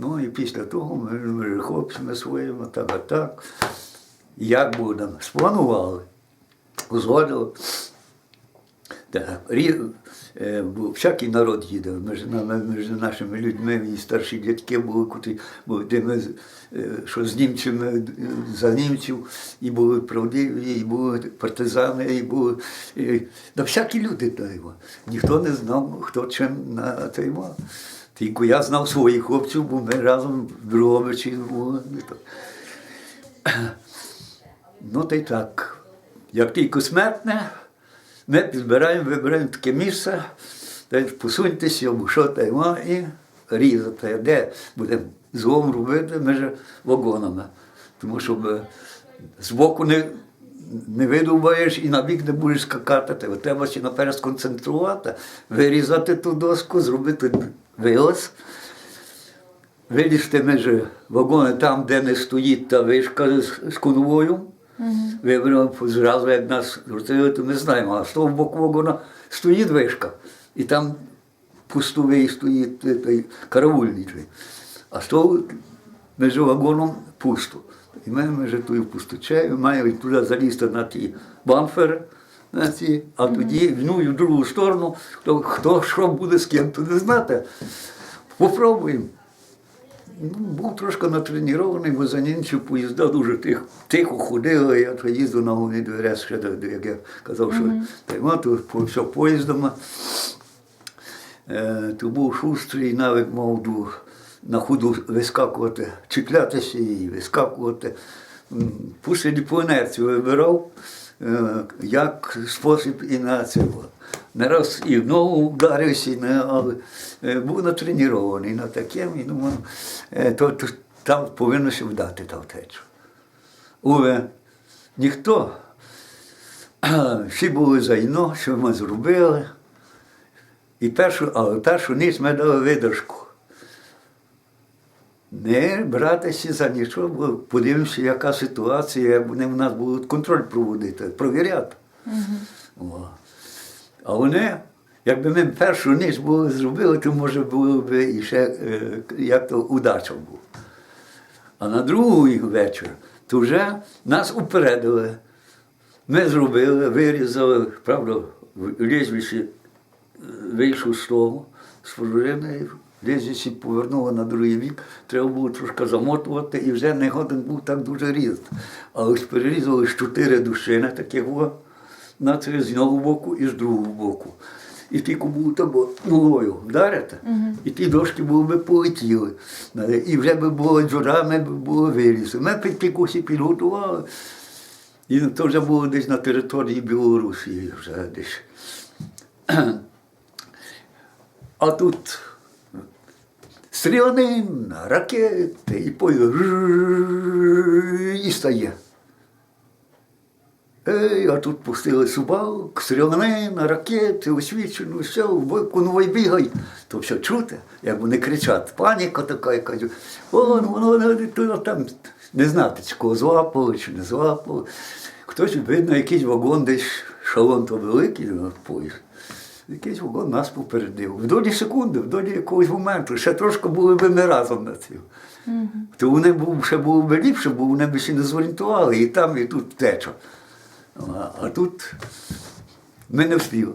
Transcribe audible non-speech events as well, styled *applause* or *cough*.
Ну і після того ми, ми хлопцями своїми, так, так. Як будемо? Спланували, узгодили. Е, бо всякий народ їде між, між нашими людьми, і старші дядьки були, були, де ми, е, що з німцями е, за німців, і були правдиві, і були партизани, і були. І, да всякі люди та його. Ніхто не знав, хто чим на той мав. Тільки я знав своїх хлопців, бо ми разом в Дрогобичі були. *clears throat* Ну, та й так. Як тільки смертне, ми підбираємо, вибираємо таке місце, де посуньтеся, або що та й і різати. Де будемо злом робити між вагонами. Тому що е, збоку не, не видовбаєш і на бік не будеш скакати. Треба ще наперед сконцентрувати, вирізати ту доску, зробити вилаз. Вилізти між вагони там, де не стоїть та вишка з, з конвою. Вибрали зразу, як нас зустріли, то ми знаємо, а з того боку вагона стоїть вишка. І там пустовий стоїть е, той караульний. А з того між вагоном пусто. І ми між тою пусточею маємо туди залізти на ті бамфери, на ці, а тоді в одну і в другу сторону, хто, хто що буде з ким, то не знати. Попробуємо. Ну, був трошки натренований, бо за німців поїзда дуже тихо, тихо ходили. Я то їздив на головний дверях, ще як я казав, що тайма, то по- все поїздами. Е, то був шустрий, навик мав до, на ходу вискакувати, чіплятися і вискакувати. Пусть по інерцію вибирав, як спосіб і на цього. Не раз і в ногу вдарився, і але е, був натренований на таким, і думав, е, то, то там повинно ще вдати та втечу. Уве, ніхто. Всі були за іно, що ми зробили. І першу, але першу ніч ми дали видержку. Не братися за нічого, бо подивимося, яка ситуація, як вони в нас будуть контроль проводити, провіряти. О. А вони, якби ми першу ніч були зробили, то може було б і ще е, як то удача була. А на другий вечір то вже нас упередили. Ми зробили, вирізали, правда, в лізвіші вийшов з того, з пружини, лізвіші повернули на другий бік, треба було трошки замотувати і вже не годен був так дуже різати. А ось перерізали з чотири душини таких во, на це з одного боку і з другого боку. І тільки було так от ногою вдарити, і ті дошки були би полетіли. І вже би було джурами, би було вирізи. Ми під ті підготували. І то вже було десь на території Білорусі вже десь. *clears throat* А тут стрілянин, ракети, і потім і стає. Ей, а тут пустили собак, стрілянин, ракети, освічено, все, конвой бігай. То все чути, як вони кричать, паніка така, я кажу, ну воно воно, там не знати, чи кого злапали, чи не злапали. Хтось, видно, якийсь вагон десь шалон то великий на поїзд. Якийсь вогонь нас попередив. В долі секунди, в долі якогось моменту, ще трошки були б ми разом на цьому. То вони був, ще було б ліпше, бо вони б ще не зорієнтували, і там, і тут теча. А, а тут ми не встигли.